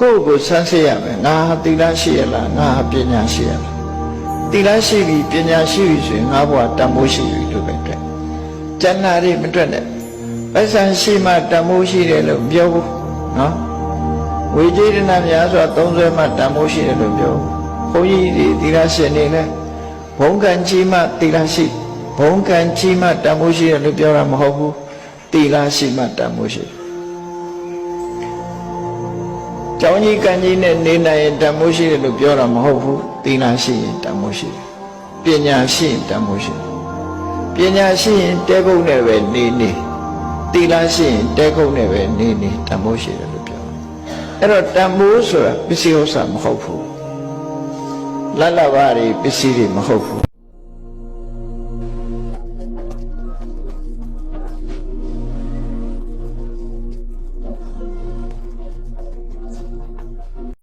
ကိုယ့်ကိုယ်ဆန်းစစ်ရမယ်ငါဟာသီလရှိရလားငါဟာပညာရှိရလားသီလရှိပြီပညာရှိပြီဆိုရင်ငါဘဝတန်ဖိုးရှိပြီလို့ပဲတွေ့ကျန်တာတွေမတွေ့နဲ့ပိုက်ဆံရှိမှတန်ဖိုးရှိတယ်လို့ပြောဘူးနော်ဝေကျေတနာများစွာသုံးဆွဲမှတန်ဖိုးရှိတယ်လို့ပြောဘုန်းကြီးတွေသီလရှင်နေလဲဘုံကံကြီးမှသီလရှိဘုံကံကြီးမှတန်ဖိုးရှိတယ်လို့ပြောတာမဟုတ်ဘူးသီလရှိမှတန်ဖိုးရှိတယ် ကျောင်းကြီးကံကြီးနဲ့နေနိုင်ရင်တန်မိုးရှိတယ်လို့ပြောတာမဟုတ်ဘူးသီလရှိရင်တန်မိုးရှိတယ်ပညာရှိရင်တန်မိုးရှိတယ်ပညာရှိရင်တဲကုတ်နဲ့ပဲနေနေသီလရှိရင်တဲကုတ်နဲ့ပဲနေနေတန်မိုးရှိတယ်လို့ပြောတယ်အဲ့တော့တန်မိုးဆိုတာပစ္စည်းဥစ္စာမဟုတ်ဘူးလတ်လဘာတွေပစ္စည်းတွေမဟုတ်ဘူး